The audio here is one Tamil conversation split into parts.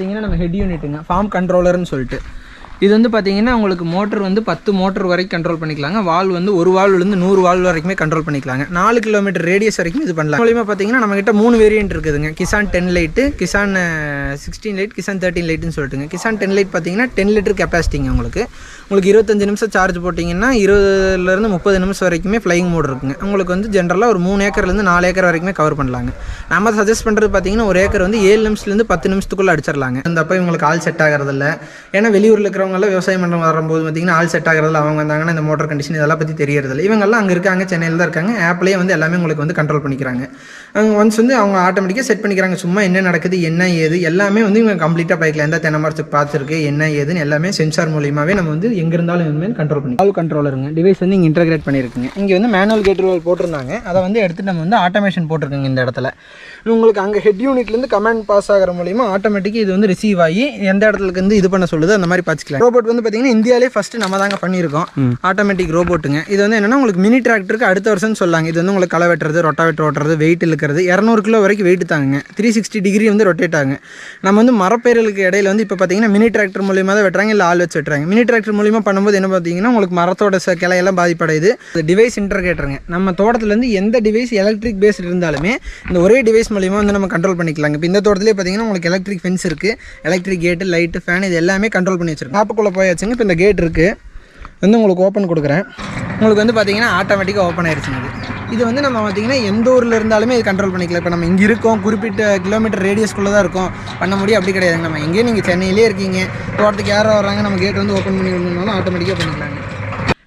பார்த்தீங்கன்னா நம்ம ஹெட் யூனிட்டுங்க ஃபார்ம் கண்ட்ரோலர்னு சொல்லிட்டு. இது வந்து பார்த்தீங்கன்னா உங்களுக்கு மோட்டர் வந்து பத்து மோட்டர் வரைக்கும் கண்ட்ரோல் பண்ணிக்கலாங்க. வால் வந்து ஒரு வால்வ்லேருந்து நூறு வால் வரைக்குமே கண்ட்ரோல் பண்ணிக்கலாங்க. நாலு கிலோமீட்டர் ரேடியஸ் வரைக்கும் இது பண்ணலாம். மூலியமாக பார்த்தீங்கன்னா நம்மகிட்ட மூணு வேரியன்ட் இருக்குதுங்க. Kisan ten light Kisan sixteen light Kisan thirteen லைட்டுன்னு சொல்லிட்டுங்க. கிசான் டென் லைட் பார்த்தீங்கன்னா டென் லிட்டர் கெப்பாசிட்டிங்க உங்களுக்கு. உங்களுக்கு இருபத்தஞ்சு நிமிஷம் சார்ஜ் போட்டிங்கன்னா இருபதுலேருந்து முப்பது நிமிஷம் வரைக்குமே ஃப்ளைங் மோட் இருக்குங்க. உங்களுக்கு வந்து ஜென்ரலாக ஒரு மூணு ஏக்கர்லேருந்து நாலு ஏக்கர் வரைக்குமே கவர் பண்ணலாங்க. நம்ம சஜஸ்ட் பண்ணுறது பார்த்தீங்கன்னா ஒரு ஏக்கர் வந்து ஏழு நிமிஷத்துலேருந்து பத்து நிமிஷத்துக்குள்ளே அடிச்சிடலாங்க. அந்த அப்போ இவங்களுக்கு ஆள் செட் ஆகிறதில்ல. ஏன்னா வெளியூரில் இருக்கிறவங்க எல்லாம் விவசாயம் பண்ணுறவங்க வரும்போது பார்த்திங்கன்னா ஆள் செட் ஆகிறதுல அவங்க வந்தாங்கன்னா இந்த மோட்டர் கண்டிஷன் இதெல்லாம் பற்றி தெரியறதில்ல. இவங்கெல்லாம் அங்கே இருக்காங்க சென்னையில் தான் இருக்காங்க. ஆப்லேயே வந்து எல்லாமே உங்களுக்கு வந்து கண்ட்ரோல் பண்ணிக்கிறாங்க. அவங்க ஒன்ஸ் வந்து அவங்க ஆட்டோமேட்டிக்காக செட் பண்ணிக்கிறாங்க. சும்மா என்ன நடக்குது என்ன ஏது எல்லாமே வந்து இவங்க கம்ப்ளீட்டாக பைக்கில் எந்த தென்னை மரத்துக்கு பார்த்துருக்கு என்ன ஏதுன்னு எல்லாமே சென்சார் மூலியமாகவே நம்ம வந்து எங்கே இருந்தாலும் எதுவுமே கண்ட்ரோல் பண்ணி ஆல் கண்ட்ரோலருங்க டிவைஸ் வந்து இங்கே இன்டகிரேட் பண்ணியிருக்குங்க இங்கே வந்து மேனுவல் கேட்ரோல் போட்டிருந்தாங்க. அதை வந்து எடுத்து நம்ம வந்து ஆட்டோமேஷன் போட்டிருக்குங்க இந்த இடத்துல. உங்களுக்கு அங்கே ஹெட் யூனிட்லேருந்து கமாண்ட் பாஸ் ஆகிற மூலியமா ஆட்டோமேட்டிக்காக இது வந்து ரிசீவ் ஆகி எந்த இடத்துக்கு வந்து இது பண்ண சொல்லுது அந்த மாதிரி பார்த்துக்கலாம் ரோபோட் வந்து பார்த்தீங்கன்னா இந்தியாவிலே ஃபஸ்ட்டு நம்ம தாங்க பண்ணியிருக்கோம். ஆட்டோமேட்டிக் ரோபோட்டுங்க இது வந்து என்னன்னா உங்களுக்கு மினி டிராக்டருக்கு அடுத்த வருஷம் சொல்லாங்க. இது வந்து உங்களுக்கு களை வெட்டுறது ரொட்டாவேட்டர் ஓட்டுறது வெயிட் இழுக்கிறது இரநூறு கிலோ வரைக்கும் வெயிட் தாங்க த்ரீ சிக்ஸ்டி டிகிரி வந்து ரொட்டேட் ஆகுங்க. நம்ம வந்து மரப்பேர்களுக்கு இடையில வந்து இப்போ பார்த்தீங்கன்னா மினி டிராக்டர் மூலியமாக தான் வெட்டுறாங்க இல்லை ஆள் வச்சு வெட்டுறாங்க. மினி டிராக்டர் மூலியமாக பண்ணும்போது என்ன பார்த்தீங்கன்னா உங்களுக்கு மரத்தோட ச கிளையெல்லாம் பாதிப்படையுது. டிவைஸ் இன்டர்கேட்டருங்க நம்ம தோட்டத்துலேருந்து எந்த டிவைஸ் எலக்ட்ரிக் பேஸ்ட் இருந்தாலுமே இந்த ஒரே டிவைஸ் மூலியமாக வந்து நம்ம கண்ட்ரோல் பண்ணிக்கலாங்க. இப்போ இந்த தோட்டத்திலே பார்த்தீங்கன்னா உங்களுக்கு எலக்ட்ரிக் ஃபென்ஸ் இருக்குது எலக்ட்ரிக் கேட்டு லைட்டு ஃபேன் இது எல்லாமே கண்ட்ரோல் பண்ணி வச்சுருக்கோம். ஆப்புக்குள்ளே போயாச்சுங்க. இப்போ இந்த கேட் இருக்குது வந்து உங்களுக்கு ஓப்பன் கொடுக்குறேன். உங்களுக்கு வந்து பார்த்தீங்கன்னா ஆட்டோமேட்டிக்காக ஓப்பன் ஆயிடுச்சுங்க இது இது வந்து நம்ம பார்த்திங்கன்னா எந்த ஊரில் இருந்தாலுமே இது கண்ட்ரோல் பண்ணிக்கலாம். இப்போ நம்ம இங்கே இருக்கோம். குறிப்பிட்ட கிலோமீட்டர் ரேடியஸ்க்குள்ளே தான் இருக்கோம். பண்ண முடியும். அப்படி கிடையாதுங்க. நம்ம எங்கேயும் நீங்கள் சென்னையிலே இருக்கீங்க. தோட்டத்துக்கு யாரோ வராங்க நம்ம கேட் வந்து ஓப்பன் பண்ணி விடணும்னாலும் ஆட்டோமேட்டிக்காக பண்ணிக்கலாங்க.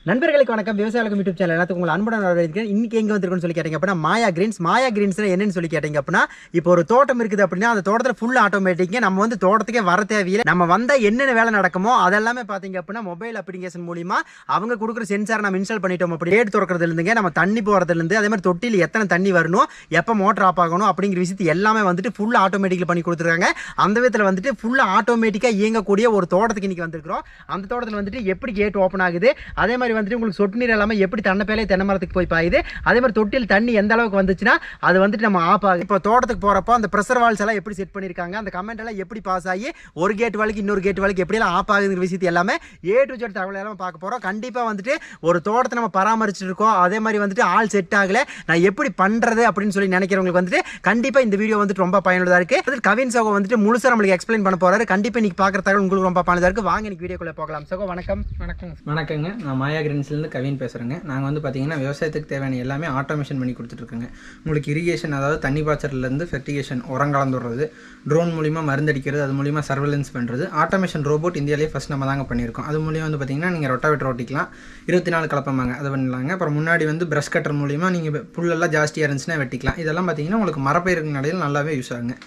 நண்பர்களுக்கு வணக்கம். விவசாயிகளுக்கு யூடியூப் சேனல் எல்லாத்துக்கும் உங்களை அன்புடன் வரவேற்கிறேன். இன்னைக்கு எங்கே வந்திருக்குன்னு சொல்லி கேட்டீங்க அப்படின்னா மாயா கிரீன்ஸ். மாயா கிரீன்ஸ்னா என்னன்னு சொல்லி கேட்டீங்க அப்படின்னா இப்போ ஒரு தோட்டம் இருக்குது அப்படின்னா அந்த தோட்டத்தில் ஃபுல் ஆட்டோமேட்டிக் நம்ம வந்து தோட்டத்துக்கே வர தேவையில்லை. நம்ம வந்தால் என்னென்ன வேலை நடக்குமோ அதெல்லாமே பார்த்தீங்க அப்படின்னா மொபைல் அப்ளிகேஷன் மூலிமா அவங்க கொடுக்குற சென்சார் நம்ம இன்ஸ்டால் பண்ணிட்டோம் அப்படி ரேட் திறக்கிறதுலேருந்துங்க நம்ம தண்ணி போகிறதுலேருந்து அதே மாதிரி தொட்டியில் எத்தனை தண்ணி வரணும் எப்போ மோட்டர் ஆஃப் ஆகணும் அப்படிங்கிற விஷயத்தை எல்லாமே வந்துட்டு ஃபுல் ஆட்டோமேட்டிக்கில் பண்ணி கொடுத்துருக்காங்க. அந்த விதத்தில் வந்துட்டு ஃபுல் ஆட்டோமேட்டிக்காக இயங்கக்கூடிய ஒரு தோட்டத்துக்கு இன்றைக்கி வந்திருக்கிறோம். அந்த தோட்டத்தில் வந்துட்டு எப்படி கேட் ஓப்பன் ஆகுது? அதே மாதிரி வந்துட்டு உங்களுக்கு சொட்டு நீர் எல்லாமே எப்படி தென்னை பேலே தென்னை மரத்துக்கு போய் பாயுது. அதே மாதிரி தொட்டியில் தண்ணி எந்த அளவுக்கு வந்துச்சுன்னா அது வந்துட்டு நம்ம ஆஃப் ஆகுது. இப்போ தோட்டத்துக்கு போகிறப்போ அந்த ப்ரெஷர் வால்ஸ் எல்லாம் எப்படி செட் பண்ணியிருக்காங்க அந்த கமெண்ட் எல்லாம் எப்படி பாஸ் ஆகி ஒரு கேட் வரைக்கும் இன்னொரு கேட் வரைக்கும் எப்படியெல்லாம் ஆஃப் ஆகுதுங்கிற விஷயத்தை எல்லாமே ஏ டு ஜெட் தகவல் எல்லாம் பார்க்க போகிறோம் கண்டிப்பாக வந்துட்டு ஒரு தோட்டத்தை நம்ம பராமரிச்சுட்டு இருக்கோம். அதே மாதிரி வந்துட்டு ஆள் செட் ஆகல. நான் எப்படி பண்ணுறது அப்படின்னு சொல்லி நினைக்கிறவங்களுக்கு வந்துட்டு கண்டிப்பாக இந்த வீடியோ வந்துட்டு ரொம்ப பயனுள்ளதாக இருக்குது அதில் கவின் சகோ வந்துட்டு முழுசாக நம்மளுக்கு எக்ஸ்பிளைன் பண்ண போறாரு. கண்டிப்பாக இன்னைக்கு பார்க்குற தகவல் உங்களுக்கு ரொம்ப பயனுள்ளதாக இருக்குது வாங்க இன்னைக்கு வீடியோக்குள்ளே போகலாம். சகோ வணக்கம். வணக்கங்க வணக்கங்க. நான் மாயா கிரீன்ஸ்லேருந்து கவின் பேசுகிறேங்க நாங்கள் வந்து பார்த்தீங்கன்னா விவசாயத்துக்கு தேவையான எல்லாமே ஆட்டோமேஷன் பண்ணி கொடுத்துட்ருக்கோங்க. உங்களுக்கு இரிகேஷன் அதாவது தண்ணி பாய்ச்சறதுலேருந்து ஃபெர்டிகேஷன் உரம் கலந்து விடுறது ட்ரோன் மூலிமா மருந்தடிக்கிறது அது மூலிமா சர்வேலன்ஸ் பண்ணுறது ஆட்டோமேஷன் ரோபோட் இந்தியாவிலே ஃபஸ்ட் நம்ம தாங்க பண்ணியிருக்கோம். அது மூலியம் வந்து பார்த்தீங்கன்னா நீங்கள் ரொட்டாவேட் ஓட்டிக்கலாம். இருபத்தி நாலு கலப்பமாங்க அது பண்ணலாங்க. அப்புறம் முன்னாடி வந்து ப்ரஷ் கட்டர் மூலிமா நீங்கள் புல்லெல்லாம் ஜாஸ்தியாக இருந்துச்சுன்னா வெட்டிக்கலாம். இதெல்லாம் பார்த்தீங்கன்னா உங்களுக்கு மரப்பயிருக்கு நிலையில் நல்லாவே யூஸ் ஆகுங்க.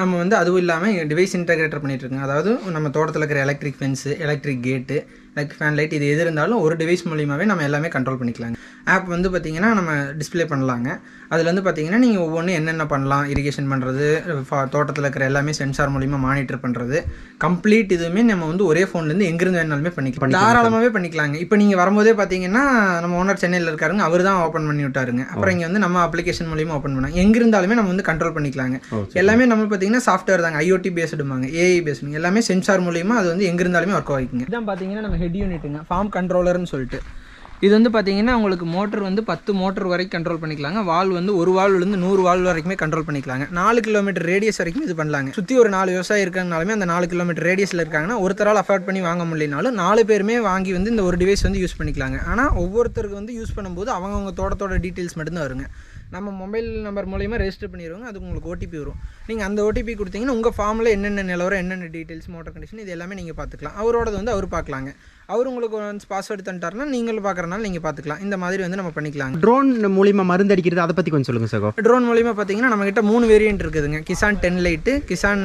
நம்ம வந்து அதுவும் இல்லாமல் டிவைஸ் இன்டகிரேட்டர் பண்ணிகிட்ருக்கோங்க அதாவது நம்ம தோட்டத்தில் இருக்கிற electric fence electric gate like fan light இது எது இருந்தாலும் ஒரு டிவைஸ் மூலியமாகவே நம்ம எல்லாமே கண்ட்ரோல் பண்ணிக்கலாங்க. ஆப் வந்து பார்த்திங்கன்னா நம்ம டிஸ்ப்ளே பண்ணலாங்க. அதில் வந்து பார்த்தீங்கன்னா நீங்கள் ஒவ்வொன்றும் என்னென்ன பண்ணலாம் இரிகேஷன் பண்ணுறது தோட்டத்தில் இருக்கிற எல்லாமே சென்சார் மூலிமா மானிட்டர் பண்ணுறது கம்ப்ளீட் இதுவுமே நம்ம வந்து ஒரே ஃபோன்லேருந்து எங்கிருந்து வேணாலுமே பண்ணிக்கலாம். தாராளமாகவே பண்ணிக்கலாங்க. இப்போ நீங்கள் வரும்போதே பார்த்தீங்கன்னா நம்ம ஓனர் சென்னையில் இருக்காருங்க அவர் தான் ஓப்பன் பண்ணி விட்டாருங்க. அப்புறம் இங்கே வந்து நம்ம அப்ளிகேஷன் மூலியமாக ஓப்பன் பண்ணாங்க எங்க இருந்தாலுமே நம்ம வந்து கண்ட்ரோல் பண்ணிக்கலாங்க. எல்லாமே நம்ம பார்த்தீங்கன்னா சாஃப்ட்வேர் தாங்க. ஐஓடி பேஸ்டுமாங்க ஏஐ பேஸ்டுங்க எல்லாமே சென்சார் மூலியமா அது வந்து எங்க இருந்தாலுமே ஒர்க் ஆகிக்குங்க. இதான் பார்த்தீங்கன்னா நம்ம ஹெட் யூனிட்டுங்க ஃபார்ம் கண்ட்ரோலர்னு சொல்லிட்டு. இது வந்து பார்த்தீங்கன்னா உங்களுக்கு மோட்டர் வந்து பத்து மோட்டர் வரைக்கும் கண்ட்ரோல் பண்ணிக்கலாங்க. வால் வந்து ஒரு வால்வ்லேருந்து நூறு வால் வரைக்குமே கண்ட்ரோல் பண்ணிக்கலாங்க. நாலு கிலோமீட்டர் ரேடியஸ் வரைக்கும் இது பண்ணலாங்க. சுற்றி ஒரு நாலு விவசாயி இருக்காங்கனாலுமே அந்த நாலு கிலோமீட்டர் ரேடியஸில் இருக்காங்கன்னா ஒருத்தரால் அஃபோர்ட் பண்ணி வாங்க முடியலனாலும் நாலு பேருமே வாங்கி வந்து இந்த ஒரு டிவைஸ் வந்து யூஸ் பண்ணிக்கலாங்க. ஆனால் ஒவ்வொருத்தருக்கு வந்து யூஸ் பண்ணும்போது அவங்கவுங்க தோட்டத்தோட டீட்டெயில்ஸ் மட்டும்தான் வருங்க. நம்ம மொபைல் நம்பர் மூலயமா ரெஜிஸ்டர் பண்ணிடுவோங்க. அது உங்களுக்கு ஓடிபி வரும். நீங்கள் அந்த ஓடிபி கொடுத்தீங்கன்னா உங்கள் ஃபார்மில் என்னென்ன நிலவரம் என்னென்ன டீட்டெயில்ஸ் மோட்டர் கண்டிஷன் இது எல்லாமே நீங்கள் பார்த்துக்கலாம். அவரோடது வந்து அவர் பார்க்கலாங்க. அவர் உங்களுக்கு ஒன்ஸ் பாஸ்வேர்டு தந்துட்டாருன்னா நீங்களும் பார்க்குறனால நீங்கள் பார்த்துக்கலாம் இந்த மாதிரி வந்து நம்ம பண்ணிக்கலாங்க. ட்ரோன் மூலியமா மருந்து அடிக்கிறது அதை பற்றி கொஞ்சம் சொல்லுங்க சகோ ட்ரோன் மூலியமாக பார்த்தீங்கன்னா நம்மகிட்ட மூணு வேரியன்ட் இருக்குதுங்க. Kisan ten light Kisan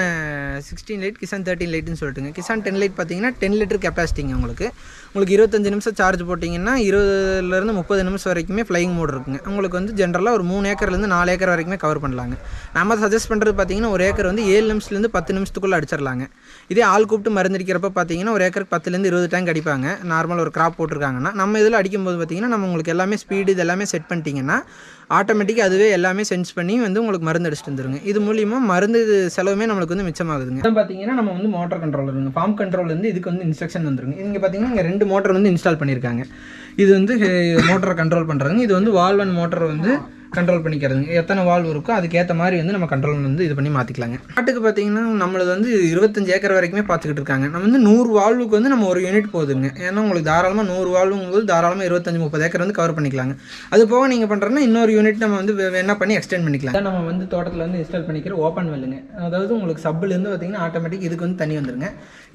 sixteen light Kisan thirteen லைட்டுன்னு சொல்லிட்டுங்க. கிசான் டென் லைட் பார்த்தீங்கன்னா டென் லிட்டர் கெப்பாசிட்டிங்க உங்களுக்கு. உங்களுக்கு இருபத்தஞ்சு நிமிஷம் சார்ஜ் போட்டிங்கன்னா இருபதுலேருந்து முப்பது நிமிஷம் வரைக்குமே ஃப்ளைங் மோட் இருக்குங்க. உங்களுக்கு வந்து ஜென்ரலாக ஒரு மூணு ஏக்கர்லேருந்து நாலு ஏக்கர் வரைக்குமே கவர் பண்ணலாங்க. நம்ம சஜஸ்ட் பண்ணுறது பார்த்தீங்கன்னா ஒரு ஏக்கர் வந்து ஏழு நிமிஷத்துலேருந்து பத்து நிமிஷத்துக்குள்ளே அடிச்சிடலாங்க. இதே ஆள் கூப்பிட்டு மருந்தடிக்கிறப்ப பார்த்தீங்கன்னா ஒரு ஏக்கருக்கு பத்துலேருந்து இருபது டேங்க் அடிப்பாங்க. போட்டிருக்காங்க. நார்மல் ஒரு கிராப் போட்டிருக்காங்கன்னா நம்ம இதில் அடிக்கும்போது பார்த்தீங்கன்னா நம்ம உங்களுக்கு எல்லாமே ஸ்பீடு இது எல்லாமே செட் பண்ணிட்டீங்கன்னா ஆட்டோமேட்டிக்காக அதுவே எல்லாமே சென்ஸ் பண்ணி வந்து உங்களுக்கு மருந்து அடிச்சுட்டு வந்துருங்க. இது மூலியமாக மருந்து செலவுமே நம்மளுக்கு வந்து மிச்சமாகுதுங்க. இதான் பார்த்தீங்கன்னா நம்ம வந்து மோட்டர் கண்ட்ரோல் வரும் பாம் ஃபார்ம் வந்து இதுக்கு வந்து இன்ஸ்ட்ரக்ஷன் வந்துருங்க. இங்கே பார்த்தீங்கன்னா இங்கே ரெண்டு மோட்டர் வந்து இன்ஸ்டால் பண்ணியிருக்காங்க. இது வந்து மோட்டரை கண்ட்ரோல் பண்ணுறாங்க இது வந்து வால்வன் மோட்டர் வந்து கண்ட்ரோல் பண்ணிக்கிறதுங்க. எத்தனை வால்வ் இருக்கோ அதுக்கேற்ற மாதிரி வந்து நம்ம கண்ட்ரோல் வந்து இது பண்ணி மாற்றிக்கலாங்க நாட்டுக்கு பார்த்தீங்கன்னா நம்மளது வந்து இருபத்தஞ்சு ஏக்கர் வரைக்குமே பார்த்துக்கிட்டு இருக்காங்க. நம்ம வந்து நூறு வால்வுக்கு வந்து நம்ம ஒரு யூனிட் போதுங்க. ஏன்னா உங்களுக்கு தாராளமாக நூறு வால்வுங்கும்போது தாராளமாக இருபத்தஞ்சு முப்பது ஏக்கர் வந்து கவர் பண்ணிக்கலாங்க. அது போக நீங்கள் பண்ணுறோன்னா இன்னொரு யூனிட் நம்ம வந்து என்ன பண்ணி எக்ஸ்டெண்ட் பண்ணிக்கலாம். நம்ம வந்து தோட்டத்தில் வந்து இன்ஸ்டால் பண்ணிக்கிற ஓப்பன் வெல்லுங்க அதாவது உங்களுக்கு சப்பிலேருந்து பார்த்தீங்கன்னா ஆட்டோமேட்டிக் இதுக்கு வந்து தண்ணி வந்துருங்க.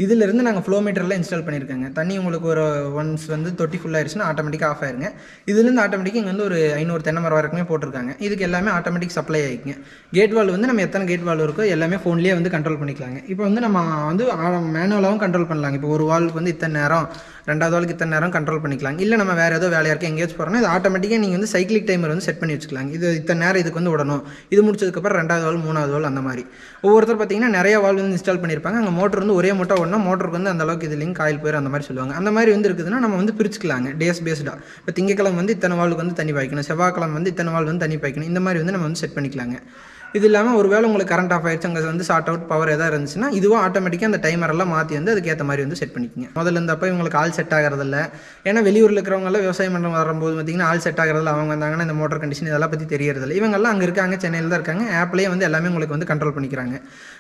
இதிலிருந்து நாங்கள் ஃப்ளோ மீட்டரில் இன்ஸ்டால் பண்ணியிருக்காங்க தண்ணி உங்களுக்கு ஒரு ஒன்ஸ் வந்து தொட்டி ஃபுல்லாகிடுச்சுன்னா ஆட்டோமேட்டிக்காக ஆஃப் ஆயிருங்க. இதுலேருந்து ஆட்டோமேட்டிக்காக இங்கே வந்து ஒரு ஐநூறு தென்னை மரம் வரைக்குமே கொடுத்துருக்காங்க இதுக்கு எல்லாமே ஆட்டோமேட்டிக் சப்ளை ஆகிக்குங்க கேட் வால் வந்து நம்ம எத்தனை கேட் வால் இருக்கோ எல்லாமே ஃபோன்லேயே வந்து கண்ட்ரோல் பண்ணிக்கலாங்க. இப்போ வந்து நம்ம வந்து மேனுவலாகவும் கண்ட்ரோல் பண்ணலாங்க. இப்போ ஒரு வால்வுக்கு வந்து இத்தனை நேரம் ரெண்டாவது ஆளுக்கு இத்தனை நேரம் கண்ட்ரோல் பண்ணிக்கலாம். இல்லை நம்ம வேறு ஏதோ வேலையாக இருக்க எங்கேயாச்சும் போகிறோம்னா இது ஆட்டோமேட்டிக்காக நீங்கள் வந்து சைக்கிளிக் டைமர் வந்து செட் பண்ணி வச்சுக்கலாம் இது இத்தனை நேரம் இதுக்கு வந்து விடணும். இது முடிச்சதுக்கப்புறம் ரெண்டாவது ஆள் மூணாவது ஆள் அந்த மாதிரி. ஒவ்வொருத்தர் பார்த்தீங்கன்னா நிறைய வால் வந்து இன்ஸ்டால் பண்ணியிருப்பாங்க. அங்கே மோட்டர் வந்து ஒரே மோட்டாக ஓடணும் மோட்டருக்கு வந்து அந்த அளவுக்கு இதுலேயும் காயில் போயிடும் அந்த மாதிரி சொல்லுவாங்க. அந்த மாதிரி வந்து இருக்குதுன்னா நம்ம வந்து பிரிச்சுக்கலாங்க டேஸ் பேஸ்டாக இப்போ திங்கக்கிழமை வந்து இத்தனை வாளுக்கு வந்து தண்ணி பாய்க்கணும். செவ்வாய்க்கிழமை வந்து இத்தனை வாள் வந்து தண்ணி பாய்க்கணும். இந்த மாதிரி வந்து நம்ம வந்து செட் பண்ணிக்கலாங்க. இது இல்லாமல் ஒருவேளை உங்களுக்கு கரண்ட் ஆஃப் ஆயிடுச்சு அங்கே வந்து ஷார்ட் அவுட் பவர் எதாவது இருந்துச்சுன்னா இதுவும் ஆட்டோமேட்டிக்காக அந்த டைமர் எல்லாம் மாற்றி வந்து அதுக்கேற்ற மாதிரி வந்து செட் பண்ணிக்கோங்க. முதல்ல இருந்தப்போ இவங்களுக்கு ஆள் செட் ஆகிறதில்ல. ஏன்னா வெளியூரில் இருக்கிறவங்களாம் விவசாயம் பண்ணுற வரும்போது பார்த்தீங்கன்னா ஆள் செட் ஆகிறதில்ல. அவங்க வந்தாங்கன்னா இந்த மோட்டர் கண்டிஷன் இதெல்லாம் பற்றி தெரியறதில்ல. இவங்கெல்லாம் அங்கே இருக்காங்க சென்னையில் தான் இருக்காங்க. ஆப்லேயே வந்து எல்லாமே உங்களுக்கு வந்து கண்ட்ரோல் பண்ணிக்கிறாங்க.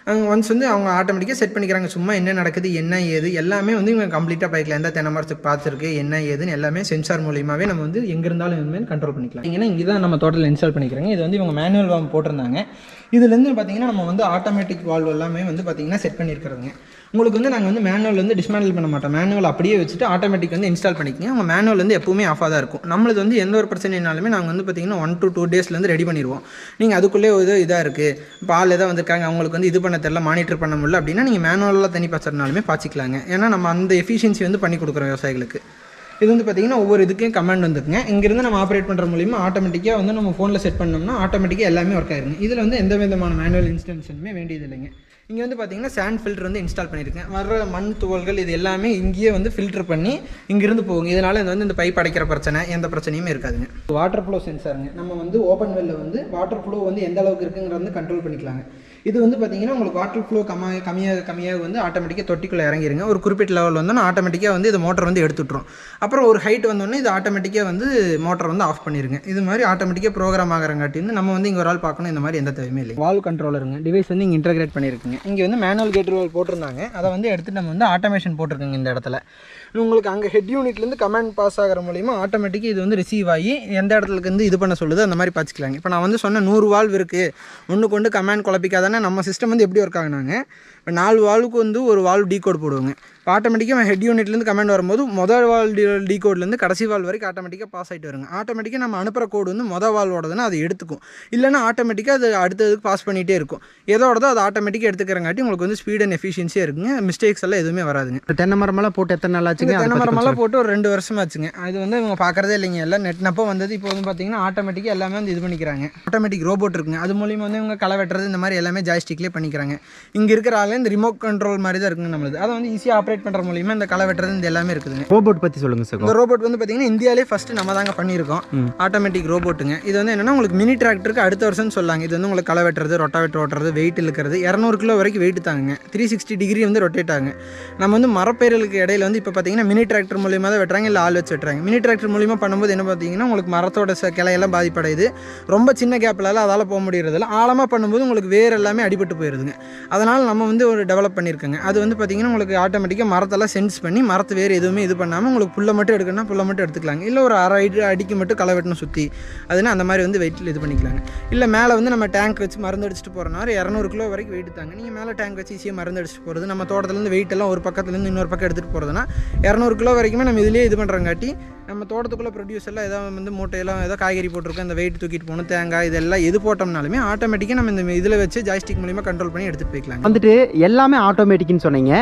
அவங்க ஒன்ஸ் வந்து அவங்க ஆட்டோமேட்டிக்காக செட் பண்ணிக்கிறாங்க. சும்மா என்ன நடக்குது என்ன ஏது எல்லாமே வந்து இவங்க கம்ப்ளீட்டாக பைக்கில் எந்த தென்னை மரத்துக்கு பார்த்துருக்கு என்ன ஏதுன்னு எல்லாமே சென்சார் மூலியமாகவே நம்ம வந்து எங்கே இருந்தாலும் இனிமேல் கண்ட்ரோல் பண்ணிக்கலாம். ஏன்னா இங்கே தான் நம்ம தோட்டத்தில் இன்ஸ்டால் பண்ணிக்கிறாங்க. இது வந்து இவங்க மேனுவல் வால்வ் போட்டிருந்தாங்க. இதுலேருந்து பார்த்தீங்கன்னா நம்ம வந்து ஆட்டோமேட்டிக் வால்வ் எல்லாமே வந்து பார்த்தீங்கன்னா செட் பண்ணியிருக்கிறதுங்க. உங்களுக்கு வந்து நாங்கள் வந்து மேனுவல் வந்து டிஸ்மேண்டில் பண்ண மாட்டோம். மேனுவல் அப்படியே வச்சுட்டு ஆட்டோமேட்டிக் வந்து இன்ஸ்டால் பண்ணிக்கோங்க. உங்கள் மேனுவல் வந்து எப்பவுமே ஆஃபாக தான் இருக்கும். நம்மளது வந்து எந்த ஒரு பிரச்சனைனாலுமே நாங்கள் வந்து பார்த்திங்கன்னா ஒன் டு டூ டேஸ்லேருந்து ரெடி பண்ணிடுவோம் நீங்கள் அதுக்குள்ளே ஒரு இதாக இருக்குது பால் எதாவது வந்திருக்காங்க அவங்களுக்கு வந்து இது பண்ண தெரியல மானிட்டர் பண்ண முடியல அப்படின்னா நீங்கள் மேனுவலாக தண்ணி பாய்ச்சறனாலுமே பாய்ச்சிக்கலாங்க. ஏன்னா நம்ம அந்த எஃபிஷியன்சி வந்து பண்ணி கொடுக்குறோம் விவசாயிகளுக்கு. இது வந்து பார்த்தீங்கன்னா ஒவ்வொரு இதுக்கும் கமெண்ட் வந்துக்குங்க இங்கேருந்து நம்ம ஆப்ரேட் பண்ணுற மூலியமாக ஆட்டோமேட்டிக்காக வந்து நம்ம ஃபோனில் செட் பண்ணோம்னா ஆட்டோமேட்டிக்காக எல்லாமே ஒர்க் ஆயிருங்க இதில் வந்து எந்த விதமான மேனுவல் இன்ஸ்டன்ஷனுமே வேண்டியது இல்லைங்க இங்கே வந்து பார்த்தீங்கன்னா சாண்ட் ஃபில்டர் வந்து இன்ஸ்டால் பண்ணியிருக்கேன். வர்ற மண் துகள்கள் இது எல்லாமே இங்கேயே வந்து ஃபில்டர் பண்ணி இங்கேருந்து போகுங்க. இதனால் இது வந்து இந்த பைப் அடைக்கிற பிரச்சனை எந்த பிரச்சனையுமே இருக்காதுங்க. வாட்டர் ஃப்ளோ சென்சாருங்க நம்ம வந்து ஓப்பன் வெல்ல வந்து வாட்டர் ஃப்ளோ வந்து எந்த அளவுக்கு இருக்குங்கிறத வந்து கண்ட்ரோல் பண்ணிக்கலாங்க. இது வந்து பார்த்தீங்கன்னா உங்களுக்கு வாட்டர் ஃப்ளோ கம்மியாக கம்மியாக கம்மியாக வந்து ஆட்டோமேட்டிக்காக தொட்டிக்குள்ளே இறங்கிருங்க. ஒரு குறிப்பிட்ட லெவல் வந்து ஆட்டோமேட்டிக்காக வந்து இது மோட்டர் வந்து எடுத்துட்டுரும். அப்புறம் ஒரு ஹைட் வந்தோடனே இது ஆட்டோமேட்டிக்காக வந்து மோட்டர் வந்து ஆஃப் பண்ணிருங்க. இது மாதிரி ஆட்டோமேட்டிக்காக ப்ரோக்ராம் ஆகிறங்காட்டி வந்து நம்ம வந்து இங்கே ஒரு ஆள் பார்க்கணும். இந்த மாதிரி எந்த தேவையுமே இல்லை வால்வ் கண்ட்ரோலருங்க டிவைஸ் வந்து இங்கே இன்டகிரேட் பண்ணியிருக்குங்க. இங்கே வந்து மேனுவல் கேட் போட்டிருந்தாங்க. அதை வந்து எடுத்து நம்ம வந்து ஆட்டோமேஷன் போட்டிருக்கோங்க இந்த இடத்துல. உங்களுக்கு அங்கே ஹெட் யூனிட்லேருந்து கமாண்ட் பாஸ் ஆகிற மூலியமாக ஆட்டோமேட்டிக்காக இது வந்து ரிசீவ் ஆகி எந்த இடத்துலக்கு இது பண்ண சொல்லுது அந்த மாதிரி பார்த்துக்கலாங்க இப்போ நான் வந்து சொன்ன நூறு வால்வ் இருக்குது ஒன்று கொண்டு கமாண்ட் குழப்பிக்காதானே நம்ம சிஸ்டம் வந்து எப்படி ஒர்க் ஆகினாங்க? இப்போ நாலு வால்வுக்கு வந்து ஒரு வால்வ் டீ கோட் போடுவாங்க. இப்போ ஆட்டோமேட்டிக்காக ஹெட் யூனிட்லேருந்து கமெண்ட் வரும்போது மொதல் வால் டி டீ கோட்லேருந்து கடைசி வால் வரைக்கும் ஆட்டோமேட்டிக்காக பாஸ் ஆகிட்டு வருங்க. ஆட்டோமேட்டிக்காக நம்ம அனுப்புகிற கோடு வந்து மொதல் வால்வோடதுன்னா அது எடுத்துக்கும். இல்லைன்னா ஆட்டோமேட்டிக்காக அது அடுத்ததுக்கு பாஸ் பண்ணிகிட்டே இருக்கும். எதோடதோ அது ஆட்டோமேட்டிக்காக எடுத்துக்கிறங்காட்டி உங்களுக்கு வந்து ஸ்பீட் அண்ட் எஃபிஷியன்சியாக இருக்குங்க. மிஸ்டேக்ஸ் எல்லாம் எதுவுமே வராதுங்க. தென்னை மரமெல்லாம் போட்டு எத்தனை நாள் ஆச்சுங்க? தென்னை மரமெல்லாம் போட்டு ஒரு ரெண்டு வருஷம் ஆச்சுங்க. அது வந்து இவங்க பார்க்குறதே இல்லைங்க. எல்லாம் நெட்னப்போ வந்தது. இப்போ வந்து பார்த்தீங்கன்னா ஆட்டோமேட்டிக்காக எல்லாமே வந்து இது பண்ணிக்கிறாங்க. ஆட்டோமேட்டிக் ரோபோட் இருக்குங்க. அது மூலியமாக வந்து இவங்க களை வெட்டுறது இந்த மாதிரி எல்லாமே ஜாய்ஸ்டிக்லேயே பண்ணிக்கிறாங்க. இங்கே இருக்கிற ஆளே இந்த ரிமோட் கண்ட்ரோல் மாதிரி தான் இருக்குங்க நம்மளுது. அதை வந்து ஈஸியாக ஆப்ரேட் பண்ணுற மூலியமாக இந்த களை வெட்டுறது இந்த எல்லாமே இருக்குதுங்க. ரோபோட் பற்றி சொல்லுங்கள் சார் இந்த ரோபோட் வந்து பார்த்தீங்கன்னா இந்தியாவிலே ஃபஸ்ட்டு நம்ம தாங்க பண்ணியிருக்கோம். ஆட்டோமேட்டிக் ரோபோட்டுங்க இது வந்து என்னன்னா உங்களுக்கு மினி டிராக்டருக்கு அடுத்த வருஷம்னு சொல்லாங்க. இது வந்து உங்களுக்கு களை வெட்டுறது ரொட்டாவேட்டர் ஓட்டுறது வெயிட் இழுக்கிறது இரநூறு கிலோ வரைக்கும் வெயிட் தாங்க. த்ரீ சிக்ஸ்டி டிகிரி வந்து ரொட்டேட் ஆகுங்க. நம்ம வந்து மரப்பயிர்களுக்கு இடையில வந்து இப்போ பார்த்தீங்கன்னா மினி டிராக்டர் மூலியமாக தான் வெட்டுறாங்க இல்லை ஆள் வச்சு வெட்டுறாங்க. மினி டிராக்டர் மூலியமாக பண்ணும்போது என்ன பார்த்தீங்கன்னா உங்களுக்கு மரத்தோட கிளையெல்லாம் பாதிப்படையுது. ரொம்ப சின்ன கேப்லால அதால் போக முடியறதில்ல. ஆழமாக பண்ணும்போது உங்களுக்கு வேர் எல்லாமே அடிபட்டு போயிருதுங்க. அதனால் நம்ம வந்து ஒரு டெவலப் பண்ணியிருக்கேங்க. அது வந்து பார்த்தீங்கன்னா உங்களுக்கு ஆட்டோமேட்டிக்காக மரத்தெல்லாம் சென்ஸ் பண்ணி மரத்தை வேறு எதுவுமே இது பண்ணாமல் உங்களுக்கு புல்லை மட்டும் எடுக்கணும்னா புல்லை மட்டும் எடுத்துக்கலாங்க. இல்லை ஒரு அரை அடி அடிக்கு மட்டும் களை வெட்டணும் சுற்றி அதுனா அந்த மாதிரி வந்து வெயிட்டில் இது பண்ணிக்கலாங்க. இல்லை மேலே வந்து நம்ம டேங்க் வச்சு மருந்து அடிச்சுட்டு போகிறனால இரநூறு கிலோ வரைக்கும் வெயிட் தாங்க. நீங்கள் மேலே டேங்க் வச்சு ஈஸியாக மருந்து அடிச்சுட்டு போகிறது நம்ம தோட்டத்துலேருந்து வெயிட் எல்லாம் ஒரு பக்கத்துலேருந்து இன்னொரு பக்கம் எடுத்துகிட்டு போகிறதுனா இரநூறு கிலோ வரைக்குமே நம்ம இதுலேயே இது பண்ணுறங்காட்டி நம்ம தோட்டத்துக்குள்ளே ப்ரொடியூஸ் எல்லாம் ஏதாவது வந்து மூட்டையெல்லாம் ஏதோ காய்கறி போட்டிருக்கோம் இந்த வெயிட் தூக்கிட்டு போகணும் தேங்காய் இதெல்லாம் எது போட்டோம்னாலுமே ஆட்டோமேட்டிக்காக நம்ம இந்த இதில் வச்சு ஜாய்ஸ்டிக் மூலியமாக கண்ட்ரோல் பண்ணி எடுத்துகிட்டு போய்க்கலாம் வந்துட்டு எல்லாமே ஆட்டோமேட்டிக்னு சொன்னீங்க.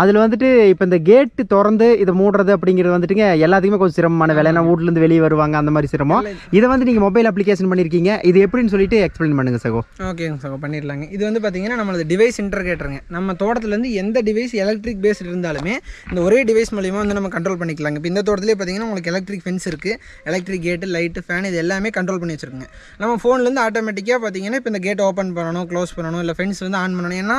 அதில் வந்துட்டு இப்போ இந்த கேட்டு திறந்து இதை மூடுறது அப்படிங்கிறது வந்துட்டுங்க எல்லாத்துக்குமே கொஞ்சம் சிரமமான வேலை. ஏன்னா வீட்லேருந்து வெளியே வருவாங்க அந்த மாதிரி சிரமம். இதை வந்து நீங்கள் மொபைல் அப்ளிகேஷன் பண்ணியிருக்கீங்க இது எப்படின்னு சொல்லிட்டு எக்ஸ்பிளைன் பண்ணுங்க சகோ. ஓகேங்க சார் பண்ணிடலாங்க இது வந்து பார்த்தீங்கன்னா நம்மளது டிவைஸ் இன்டர்கேட்டருங்க நம்ம தோட்டத்துலேருந்து எந்த டிவைஸ் எலக்ட்ரிக் பேஸ்ட் இருந்தாலுமே இந்த ஒரே டிவைஸ் மூலியமாக வந்து நம்ம கண்ட்ரோல் பண்ணிக்கலாங்க. இப்போ இந்த தோட்டத்திலே பார்த்தீங்கன்னா உங்களுக்கு எலக்ட்ரிக் ஃபென்ஸ் இருக்குது எலக்ட்ரிக் கேட்டு லைட்டு ஃபேன் இது எல்லாமே கண்ட்ரோல் பண்ணி வச்சிருக்குங்க. நம்ம ஃபோன்லேருந்து ஆட்டோமேட்டிக்காக பார்த்தீங்கன்னா இப்போ இந்த கேட் ஓப்பன் பண்ணணும் க்ளோஸ் பண்ணணும் இல்லை ஃபென்ஸ் வந்து ஆன் பண்ணணும். ஏன்னா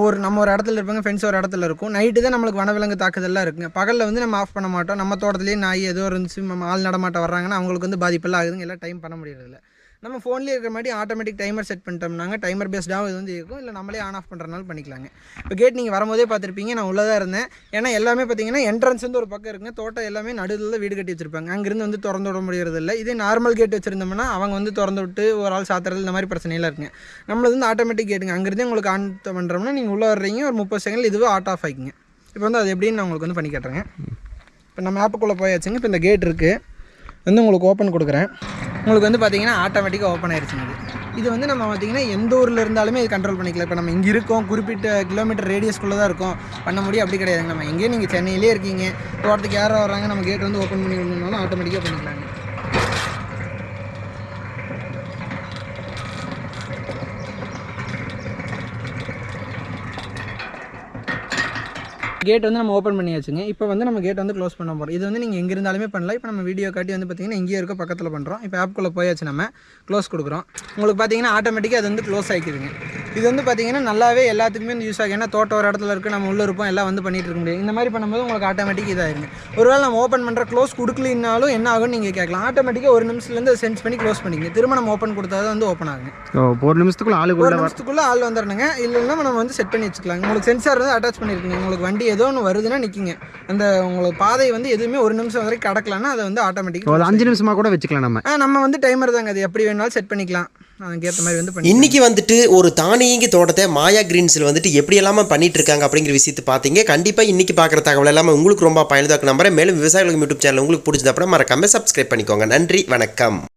ஒரு நம்ம ஒரு இடத்துல இருப்பாங்க ஃப்ரெண்ட்ஸ் ஒரு இடத்துல இருக்கும். நைட்டு தான் நம்மளுக்கு வனவிலங்கு தாக்குதல்லாம் இருக்குங்க. பகலில் வந்து நம்ம ஆஃப் பண்ண மாட்டோம். நம்ம தோட்டத்துலேயே நாய் ஏதோ இருந்துச்சு நம்ம ஆள் நடமாட்டம் வர்றாங்கன்னா அவங்களுக்கு வந்து பாதிப்பெல்லாம் ஆகுதுங்க. எல்லாம் டைம் பண்ண முடியறதில்ல. நம்ம ஃபோன்லேயே இருக்கிற மாதிரி ஆட்டோமேட்டிக் டைமர் செட் பண்ணிட்டோம்னாங்க. டைமர் பேஸ்டாகவும் இது வந்து இருக்கும். இல்லை நம்மளே ஆன் ஆஃப் பண்ணுறனால பண்ணிக்கலாங்க. இப்போ கேட் நீங்கள் வரும்போதே பார்த்துருப்பீங்க. நான் உள்ளதாக இருந்தேன். ஏன்னா எல்லாமே பார்த்தீங்கன்னா என்ட்ரன்ஸ் வந்து ஒரு பக்கம் இருக்குங்க. தோட்டம் எல்லாமே நடுவில் தான் வீடு கட்டி வச்சிருப்பாங்க. அங்கேருந்து வந்து திறந்து விட முடியறது இல்லை இதே நார்மல் கேட் வச்சிருந்தோம்னா அவங்க வந்து திறந்து விட்டு ஒரு ஆள் சாத்துறது இந்த மாதிரி பிரச்சனையெல்லாம் இருக்குங்க. நம்மளது வந்து ஆட்டோமேட்டிக் கேட்டுங்க அங்கேருந்தே உங்களுக்கு ஆன் பண்ணுறோம்னா நீங்கள் உள்ளே வர்றீங்க. ஒரு முப்பது செகண்ட் இதுவே ஆட் ஆஃப் ஆகிக்குங்க இப்போ வந்து அது எப்படின்னு நான் உங்களுக்கு வந்து பண்ணி கேட்டுறேங்க. இப்போ நம்ம ஆப்புக்குள்ளே போயாச்சுங்க. இப்போ இந்த கேட் இருக்குது வந்து உங்களுக்கு ஓப்பன் கொடுக்குறேன். உங்களுக்கு வந்து பார்த்தீங்கன்னா ஆட்டோமேட்டிக்காக ஓப்பன் ஆயிருச்சுங்க இது வந்து நம்ம பார்த்தீங்கன்னா எந்த ஊரில் இருந்தாலுமே இது கண்ட்ரோல் பண்ணிக்கலாம். இப்போ நம்ம இங்கே இருக்கோம் குறிப்பிட்ட கிலோமீட்டர் ரேடியஸ்க்குள்ளே தான் இருக்கோம். பண்ண முடியும் அப்படி கிடையாதுங்க. நம்ம எங்கேயும் நீங்கள் சென்னையிலே இருக்கீங்க தோட்டத்துக்கு யாரோ வராங்க நம்ம கேட் வந்து ஓப்பன் பண்ணி விடணும்னாலும் ஆட்டோமேட்டிக்காக பண்ணிக்கலாங்க. கேட் வந்து நம்ம ஓப்பன் பண்ணியாச்சுங்க. இப்போ வந்து நம்ம கேட் வந்து க்ளோஸ் பண்ண போகிறோம் இது வந்து நீங்கள் எங்கே இருந்தாலுமே பண்ணலாம். இப்போ நம்ம வீடியோ காட்டி வந்து பார்த்தீங்கன்னா இங்கேயே இருக்க பக்கத்தில் பண்ணுறோம் இப்போ ஆப்குள்ளே போயாச்சு நம்ம க்ளோஸ் கொடுக்குறோம். உங்களுக்கு பார்த்தீங்கன்னா ஆட்டோமேட்டிக்காக அது வந்து க்ளோஸ் ஆகிக்குதுங்க இது வந்து பார்த்தீங்கன்னா நல்லாவே எல்லாத்துக்குமே வந்து யூஸ் ஆகும். ஏன்னா தோட்டம் ஒரு இடத்துல இருக்குது நம்ம உள்ளே இருப்போம் எல்லாம் வந்து பண்ணிட்டு இருக்க முடியும். இந்த மாதிரி பண்ணும்போது உங்களுக்கு ஆட்டோமேட்டிக் இதாயிருங்க ஒருவேளை நம்ம ஓப்பன் பண்ணுற க்ளோஸ் கொடுக்கலினாலும் என்ன ஆகும்னு நீங்கள் கேட்கலாம். ஆட்டோமேட்டிக்காக ஒரு நிமிஷத்துலேருந்து சென்ஸ் பண்ணி க்ளோஸ் பண்ணிக்கங்க. திரும்ப நம்ம ஓப்பன் கொடுத்தா வந்து ஓப்பன் ஆகுங்க ஒரு நிமிஷத்துக்குள்ள ஒரு ஆளுக்குள்ள நிமிஷத்துக்குள்ள ஆள் வந்துடணுங்க இல்லைன்னா நம்ம வந்து செட் பண்ணி வச்சுக்கலாம். உங்களுக்கு சென்சார் வந்து அட்டாச் பண்ணியிருக்கீங்க உங்களுக்கு வண்டி ஏதோ ஒன்று வருதுன்னா நிற்கிங்க அந்த உங்களுக்கு பாதை வந்து எதுவுமே ஒரு நிமிஷம் வரைக்கும் கடக்கலன்னா அதை வந்து ஒரு ஆட்டோமேட்டிக் அஞ்சு நிமிஷமா கூட வச்சுக்கலாம் நம்ம. நம்ம வந்து டைமர் தாங்க. அது எப்படி வேணாலும் செட் பண்ணிக்கலாம். அதுக்கேற்ற மாதிரி வந்து இன்னைக்கு வந்துட்டு ஒரு தானியங்கி தோட்டத்தை மாயா கிரீன்ஸில் வந்துட்டு எப்படி எல்லாமே பண்ணிட்டு இருக்காங்க அப்படிங்கிற விஷயத்தை பார்த்தீங்க. கண்டிப்பாக இன்னைக்கு பார்க்குற தகவல் எல்லாமே உங்களுக்கு ரொம்ப பயனுதாக நம்புறேன். மேலும் விவசாயிகளுக்கு யூடியூப் சேனல் உங்களுக்கு பிடிச்சது அப்புறம் மறக்காம சப்ஸ்கிரைப் பண்ணிக்கோங்க. நன்றி வணக்கம்.